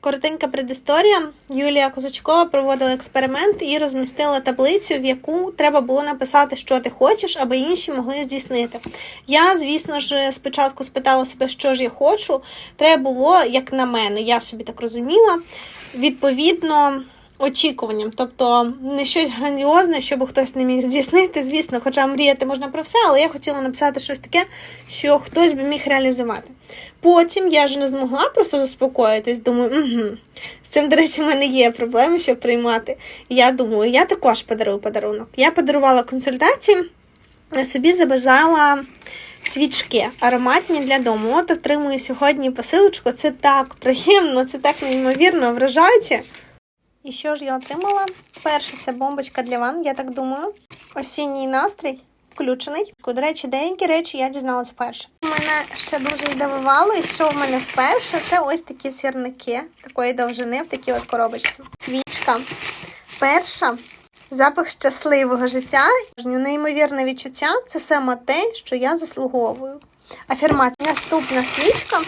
Коротенька предісторія. Юлія Козачкова проводила експеримент і розмістила таблицю, в яку треба було написати, що ти хочеш, аби інші могли здійснити. Я, звісно ж, спочатку спитала себе, що ж я хочу. Треба було, як на мене, я собі так розуміла, відповідно. Очікуванням, тобто не щось грандіозне, щоб хтось не міг здійснити. Звісно, хоча мріяти можна про все, але я хотіла написати щось таке, що хтось би міг реалізувати. Потім я ж не змогла просто заспокоїтись. Думаю, угу. з цим, до речі, в мене є проблеми, щоб приймати. Я думаю, я також подарую подарунок. Я подарувала консультації, собі забажала свічки ароматні для дому. От отримую сьогодні посилочку. Це так приємно, це так неймовірно вражаюче. І що ж я отримала? Перше, це бомбочка для ванн, я так думаю. Осінній настрій включений. До речі, деякі речі я дізналась вперше. Мене ще дуже здивувало, і що в мене вперше, це ось такі сірники такої довжини в такій от коробочці. Свічка. Перша. Запах щасливого життя, неймовірне відчуття це саме те, що я заслуговую. Афірмація. Наступна свічка.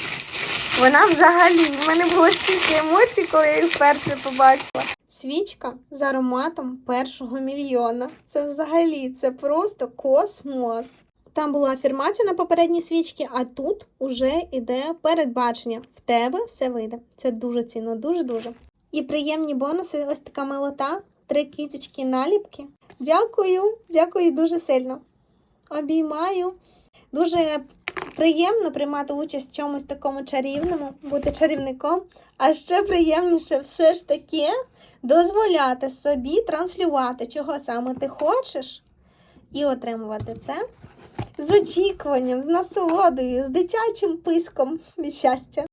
Вона взагалі в мене було стільки емоцій, коли я їх вперше побачила. Свічка з ароматом першого мільйона. Це взагалі це просто космос. Там була афірмація на попередній свічці, а тут уже іде передбачення. В тебе все вийде. Це дуже цінно, дуже-дуже. І приємні бонуси, ось така милота, три кіточки наліпки. Дякую, дякую дуже сильно. Обіймаю. Дуже приємно приймати участь в чомусь такому чарівному, бути чарівником. А ще приємніше все ж таки дозволяти собі транслювати, чого саме ти хочеш, і отримувати це з очікуванням, з насолодою, з дитячим писком від щастя.